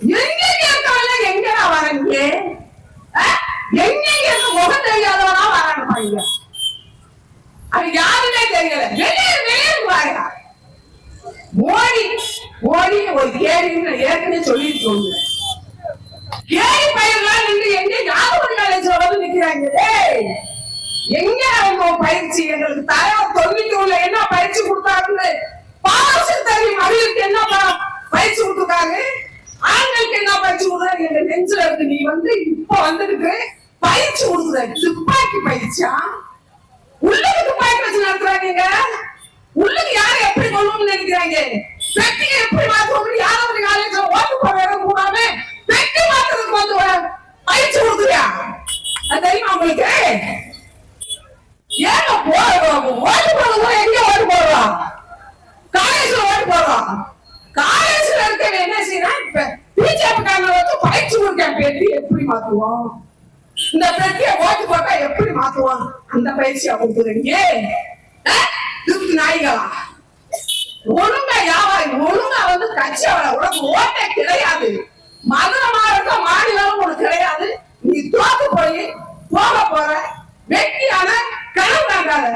எங்க கேட்கலாம் எங்கடா வரங்க எங்க இருந்து முகம் தெரியாதவனா வரணும் ஐயா. அது யாருமே தெரியல. வெளியே வெளியே வாயா. மோடி மோடி ஒரு ஏரின்னு ஏற்கனவே சொல்லிட்டு சொல்லுங்க ஏரி பயிர்லாம் நின்று எங்க வேலை நிலைச்சோடு நிக்கிறாங்களே எங்க அவங்க பயிற்சி? எங்களுக்கு தர தொழிலுக்கு உள்ள என்ன பயிற்சி கொடுத்தாருன்னு? பாவ எங்க நெஞ்சில இருக்கு நீ வந்து இப்ப வந்துருக்கு. பயிற்சி கொடுக்குற துப்பாக்கி பயிற்சியா உள்ளுக்கு துப்பாக்கி வச்சு நடத்துறாங்க. உள்ளுக்கு யாரை எப்படி கொள்ளணும்னு நினைக்கிறாங்க? பெட்டியை எப்படி மாத்தணும் யாராவது காலேஜ்ல ஓட்டு போட இடம் கூடாம பெட்டி மாத்துறதுக்கு வந்து பயிற்சி கொடுக்குறியா? அது தெரியுமா உங்களுக்கு? ஏங்க போடுறோம் ஓட்டு போடுறோம் எங்க ஓட்டு போடுறோம் காலேஜ்ல ஓட்டு போடுறோம் காலேஜ் பெட்டி எப்படி மாத்துவோம்? இந்த பெட்டியை ஓட்டு போட்டா எப்படி மாத்துவோம்? அந்த பயிற்சியா கொடுக்குறீங்க அஹ்? நாய்களா? ஒழுங்கா வியாபாரி ஒழுங்கா வந்து கட்சி உனக்கு ஓட்டே கிடையாது. மதுரை மாவட்டம் மாநிலம் உனக்கு கிடையாது. நீ தோத்து போய் போக போற வெட்டியான கனவு காண்டாத